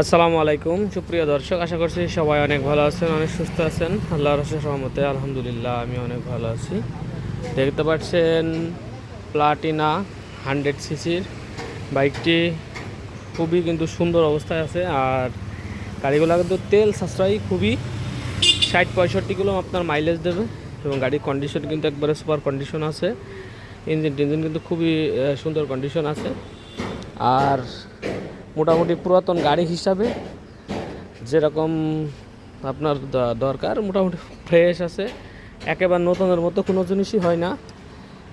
আসসালামু আলাইকুম। সুপ্রিয় দর্শক, আশা করছি সবাই অনেক ভালো আছেন, অনেক সুস্থ আছেন। আল্লাহর রসের সহমতে আলহামদুলিল্লাহ, আমি অনেক ভালো আছি। দেখতে পাচ্ছেন প্লাটিনা হান্ড্রেড সিসির। বাইকটি খুবই কিন্তু সুন্দর অবস্থায় আছে আর গাড়িগুলো কিন্তু তেল সাশ্রয়ী, খুবই ষাট পঁয়ষট্টি কিলো আপনার মাইলেজ দেবে এবং গাড়ির কন্ডিশন কিন্তু একবারে সুপার কন্ডিশন আছে। ইঞ্জিন টিঞ্জিন কিন্তু খুবই সুন্দর কন্ডিশন আছে। আর মোটামুটি পুরাতন গাড়ি হিসাবে যেরকম আপনার দরকার, মোটামুটি ফ্রেশ আছে। একেবারে নতুনের মতো কোনো জিনিসই হয় না।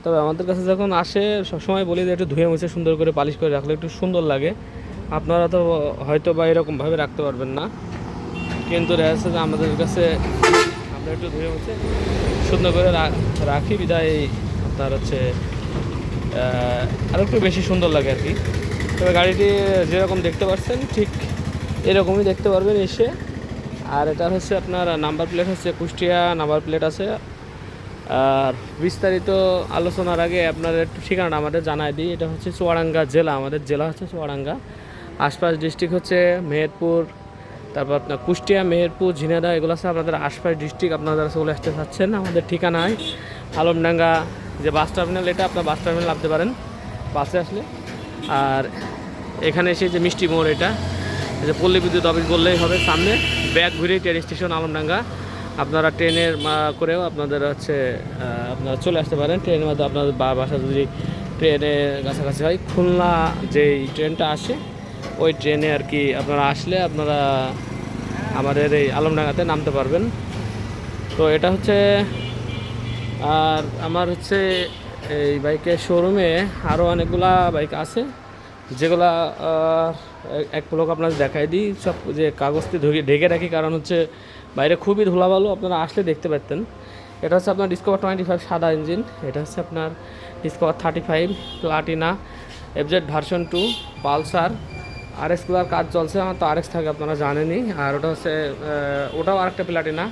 তবে আমাদের কাছে যখন আসে, সবসময় বলি যে একটু ধুয়ে মুছে সুন্দর করে পালিশ করে রাখলে একটু সুন্দর লাগে। আপনারা তো হয়তো বা এরকমভাবে রাখতে পারবেন না। কিন্তু দেখা যাচ্ছে যে আমাদের কাছে আমরা একটু ধুয়ে মুছে সুন্দর করে রাখি। বিদায় আপনার হচ্ছে আরও একটু বেশি সুন্দর লাগে আর কি। তবে গাড়িটি যেরকম দেখতে পাচ্ছেন, ঠিক এরকমই দেখতে পারবেন এসে। আর এটা হচ্ছে আপনার নাম্বার প্লেট হচ্ছে কুষ্টিয়া নাম্বার প্লেট আছে। আর বিস্তারিত আলোচনার আগে আপনার একটু ঠিকানাটা আমাদের জানাই দিই। এটা হচ্ছে চুয়াডাঙ্গা জেলা, আমাদের জেলা হচ্ছে চুয়াডাঙ্গা। আশপাশ ডিস্ট্রিক্ট হচ্ছে মেহেরপুর, তারপর আপনার কুষ্টিয়া, মেহেরপুর ঝিনাদা এগুলো আছে আপনাদের আশপাশ ডিস্ট্রিক্ট আপনারা যারা চলে আসতে চাচ্ছেন আমাদের ঠিকানায়, আলমডাঙ্গা যে বাস টার্মিনাল এটা আপনার বাস টার্মিনাল নামতে পারেন। বাসে আসলে আর এখানে এসে যে মিষ্টি মোড় এটা যে পল্লী বিদ্যুৎ অফিস বললেই হবে, সামনে ব্যাগ ঘুরে ট্রেন স্টেশন আলমডাঙ্গা। আপনারা ট্রেনের করেও আপনাদের হচ্ছে আপনারা চলে আসতে পারেন। ট্রেনের মধ্যে আপনাদের বাসা যদি ট্রেনের কাছাকাছি হয়, খুলনা যেই ট্রেনটা আসে, ওই ট্রেনে আর কি আপনারা আসলে আপনারা আমাদের এই আলমডাঙ্গাতে নামতে পারবেন। তো এটা হচ্ছে, আর আমার হচ্ছে এই বাইকের শোরুমে আরও অনেকগুলা বাইক আছে। যেগুলা এক- পলক আপনাদের দেখাই দিই। সব যে কাগজটি ঢেকে রাখি, কারণ হচ্ছে বাইরে খুবই ধুলাবালু, আপনারা আসলে দেখতে পারতেন। এটা হচ্ছে আপনার ডিসকভার টোয়েন্টি ফাইভ সাদা ইঞ্জিন এটা হচ্ছে আপনার Discover thirty five Platina FZ version two Pulsar আর এক্সগুলার কাজ চলছে, আমার তো আরএক্স থাকে, আপনারা জানেনই। আর ওটা হচ্ছে ওটাও আরেকটা প্লাটিনা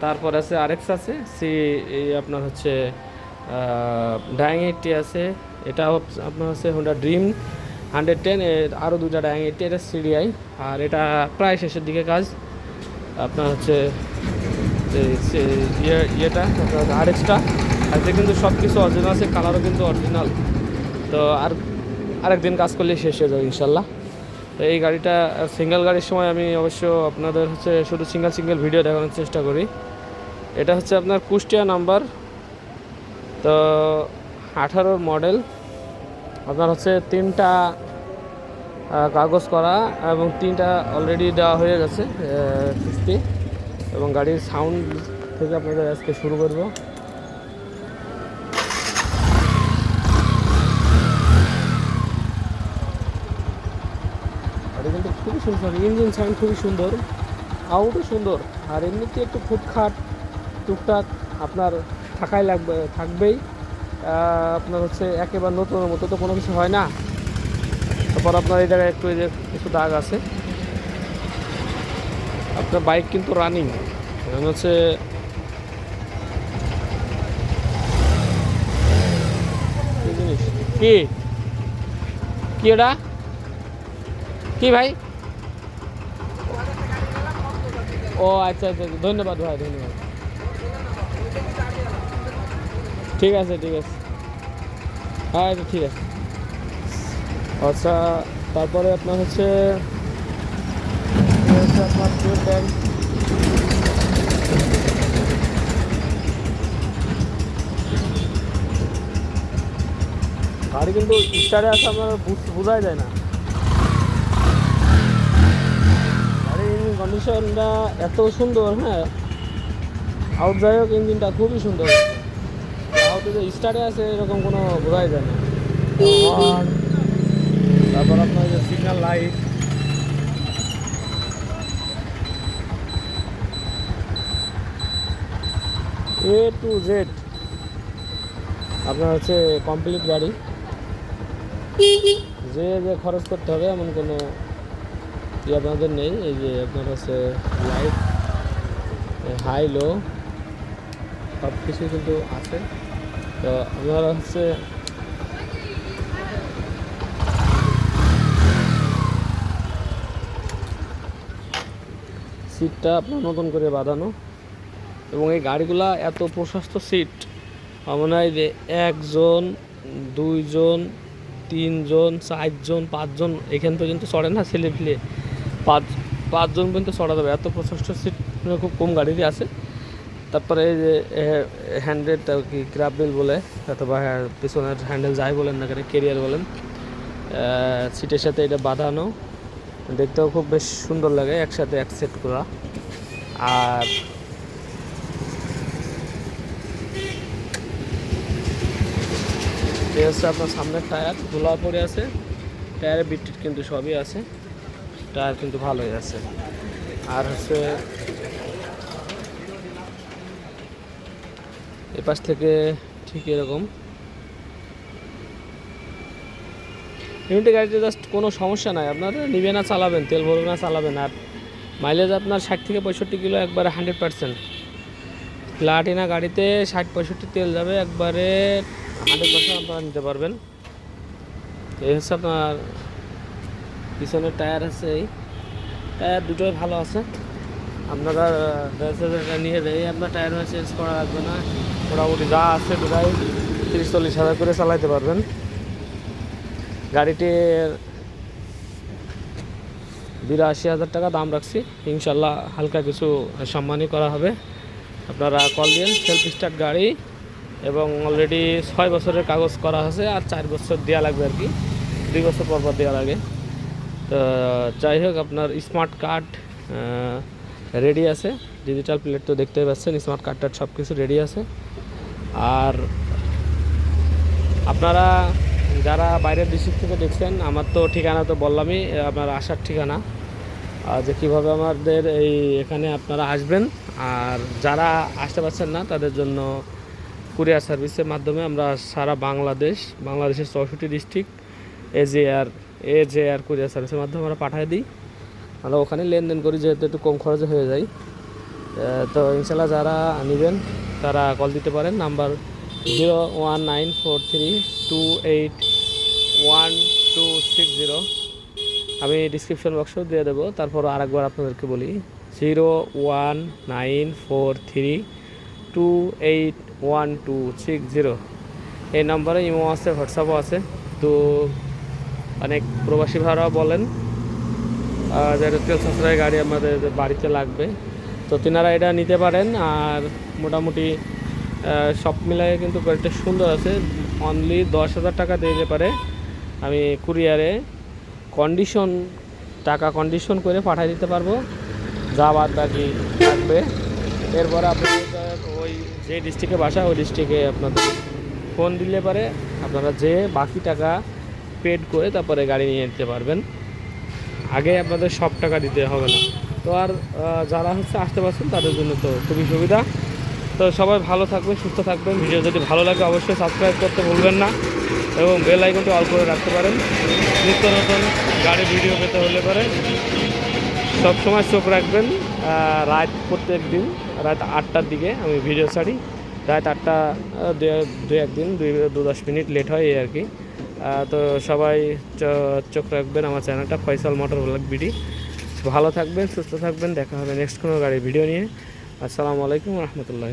তারপর আছে আর এক্স আছে সি আপনার হচ্ছে ডাইং এইটটি আছে, এটা আপনার হচ্ছে হোন্ডা ড্রিম হান্ড্রেড টেন আরও দুটা ডাইং এইটটি এটা সিডিআই আর এটা প্রায় শেষের দিকে কাজ। আপনার হচ্ছে ইয়ে ইয়েটা আপনার আরেক্সটা আজকে কিন্তু সব কিছু অরিজিনাল আছে কালারও কিন্তু অরিজিনাল তো আর আরেকদিন কাজ করলে শেষ হয়ে যাবে ইনশাল্লাহ। তো এই গাড়িটা সিঙ্গেল গাড়ির সময় আমি অবশ্য আপনাদের হচ্ছে শুধু সিঙ্গেল সিঙ্গেল ভিডিও দেখানোর চেষ্টা করি। এটা হচ্ছে আপনার কুষ্টিয়া নাম্বার তো আঠারোর মডেল, আপনার হচ্ছে তিনটা কাগজ করা এবং তিনটা অলরেডি দেওয়া হয়ে গেছে কিস্তি এবং গাড়ির সাউন্ড থেকে আপনাদের আজকে শুরু করব। খুবই সুন্দর ইঞ্জিন সাউন্ড খুবই সুন্দর, আউটও সুন্দর, আর এমনিতে একটু ফুটখাট, টুকটাক, আপনার থাকাই লাগবে, থাকবেই। আপনার হচ্ছে একেবারে নতুনের মতো তো কোনো কিছু হয় না। তারপর আপনার এই জায়গায় একটু এই যে কিছু দাগ আছে। আপনার বাইক কিন্তু রানিং হচ্ছে কি? কি এটা? কি ভাই? ও আচ্ছা আচ্ছা আচ্ছা। ধন্যবাদ ভাই, ধন্যবাদ। ঠিক আছে ঠিক আছে। আচ্ছা, ঠিক আছে। আচ্ছা তারপরে আপনার হচ্ছে আপনার tank। গাড়ি কিন্তু স্টারে আসে বুঝ- বোঝাই যায় না। গাড়ির কন্ডিশনটা এত সুন্দর হ্যাঁ? আউট যাই হোক ইঞ্জিনটা খুবই সুন্দর। আউটে যে স্টারে আছে এরকম কোনো বোঝাই যায় না। তারপর আপনার যে signal light A to Z আপনার হচ্ছে কমপ্লিট গাড়ি। যে যে খরচ করতে হবে এমন কোনো ইয়ে আপনাদের নেই। এই যে আপনার হচ্ছে লাইট হাই লো সব কিছু কিন্তু আছে। আপনারা হচ্ছে সিটটা আপনার নতুন করে বাঁধানো এবং এই গাড়িগুলা এত প্রশস্ত সিট মনে হয় যে একজন, দুইজন, তিনজন, চারজন, পাঁচজন এখান পর্যন্ত চড়ে না ছেলে ফেলে পাঁচ, পাঁচজন পর্যন্ত চড়া যাবে এত প্রশস্ত সিট খুব কম গাড়িরই আছে। তারপরে এই যে হ্যান্ডেল কি গ্রাবেল বলে অথবা হ্যাঁ, পিছনের হ্যান্ডেল যাই বলেন না কেন কেরিয়ার বলেন সিটের সাথে এটা বাঁধানো দেখতেও খুব বেশ সুন্দর লাগে একসাথে এক সেট করা। আর এই হচ্ছে আপনার সামনের টায়ার ধোলা পড়ে আছে টায়ারের বিটটিট কিন্তু সবই আছে টায়ার কিন্তু ভালোই আছে। আর হচ্ছে এপাশ থেকে ঠিক এরকম। ইউনিটি গাড়িতে জাস্ট কোনো সমস্যা নাই। আপনার নিবে না, চালাবেন, তেল ভরবে না, চালাবেন। আর মাইলেজ আপনার ষাট থেকে পঁয়ষট্টি কিলো একবারে হান্ড্রেড পার্সেন্ট প্লাটিনা গাড়িতে ষাট পঁয়ষট্টি তেল যাবে, একবারে হান্ড্রেড পার্সেন্ট আপনারা নিতে পারবেন। এই হচ্ছে আপনার পিছনের টায়ার আছে এই। টায়ার দুটোই ভালো আছে। আপনারা ড্রেসের নিয়ে দেয় আপনার টায়ার চেঞ্জ করা লাগবে না। মোটামুটি যা আছে দুটাই তিরিশ, চল্লিশ হাজার করে চালাইতে পারবেন। গাড়িটির বিরাশি হাজার টাকা দাম রাখছি। ইনশাল্লাহ হালকা কিছু সম্মানই করা হবে। আপনারা কল দিন সেলফ স্টার্ট গাড়ি এবং অলরেডি ছয় বছরের কাগজ করা আছে আর চার বছর দেওয়া লাগবে আর কি। দুই বছর পর পর দেওয়া লাগে। তো, যাই হোক, আপনার স্মার্ট কার্ড রেডি আছে। ডিজিটাল প্লেট তো দেখতেই পাচ্ছেন স্মার্ট কার্ডটার সব কিছু রেডি আছে। আর আপনারা যারা বাইরের ডিস্ট্রিক্ট থেকে দেখছেন, আমার তো ঠিকানা তো বললামই আপনার আসার ঠিকানা। যে কীভাবে আমাদের এই এখানে আপনারা আসবেন, আর যারা আসতে পারছেন না, তাদের জন্য কুরিয়ার সার্ভিসের মাধ্যমে আমরা সারা বাংলাদেশ, বাংলাদেশের চৌষট্টি ডিস্ট্রিক্ট এজেআর এজেআর কুরিয়ার সার্ভিসের মাধ্যমে আমরা পাঠিয়ে দিই। আমরা ওখানে লেনদেন করি, যেহেতু একটু কম খরচে হয়ে যায়। তো ইনশাল্লাহ যারা নেবেন, তারা কল দিতে পারেন। Number zero one nine four three two eight one two six zero আমি ডিসক্রিপশন বক্সেও দিয়ে দেবো তারপর আরেকবার আপনাদেরকে বলি। Zero one nine four three two eight one two six zero এই নম্বরে ইমো আছে হোয়াটসঅ্যাপও আছে। তো অনেক প্রবাসী ভাড়াও বলেন আহ, তেল সাশ্রয় গাড়ি আমাদের বাড়িতে লাগবে তো তিনারা এটা নিতে পারেন। আর মোটামুটি সব মিলাই কিন্তু গাড়িটা সুন্দর আছে। অনলি দশ হাজার টাকা দিয়ে যেতে পারে। আমি কুরিয়ারে কন্ডিশন টাকা কন্ডিশন করে পাঠিয়ে দিতে পারব। যা বাদ বাকি থাকবে। এরপরে আপনাদের ওই যে ডিস্ট্রিক্টে বাসা ওই ডিস্ট্রিক্টে আপনাদের ফোন দিলে পারে। আপনারা যে বাকি টাকা পেড করে তারপরে গাড়ি নিয়ে নিতে পারবেন। আগে আপনাদের সব টাকা দিতে হবে না। তো আর যারা হচ্ছে আসতে পারছেন, তাদের জন্য তো খুবই সুবিধা। তো সবাই ভালো থাকবেন, সুস্থ থাকবেন। ভিডিও যদি ভালো লাগে, অবশ্যই সাবস্ক্রাইব করতে ভুলবেন না এবং বেল আইকনটি অল করে রাখতে পারেন। নিত্য নতুন গাড়ি ভিডিও পেতে হলে পারে। সবসময় চোখ রাখবেন রাত প্রত্যেক দিন, রাত আটটার দিকে আমি ভিডিও ছাড়ি। রাত আটটা দু- একদিন, দুই, দু দশ মিনিট লেট হয় এই আর কি। তো সবাই চোখ রাখবেন আমার চ্যানেলটা, ফয়সাল মোটর ব্লগ বিডি। ভালো থাকবেন, সুস্থ থাকবেন, দেখা হবে নেক্সট কোনো গাড়ির ভিডিও নিয়ে। আসসালামু আলাইকুম রহমতুল্লাহ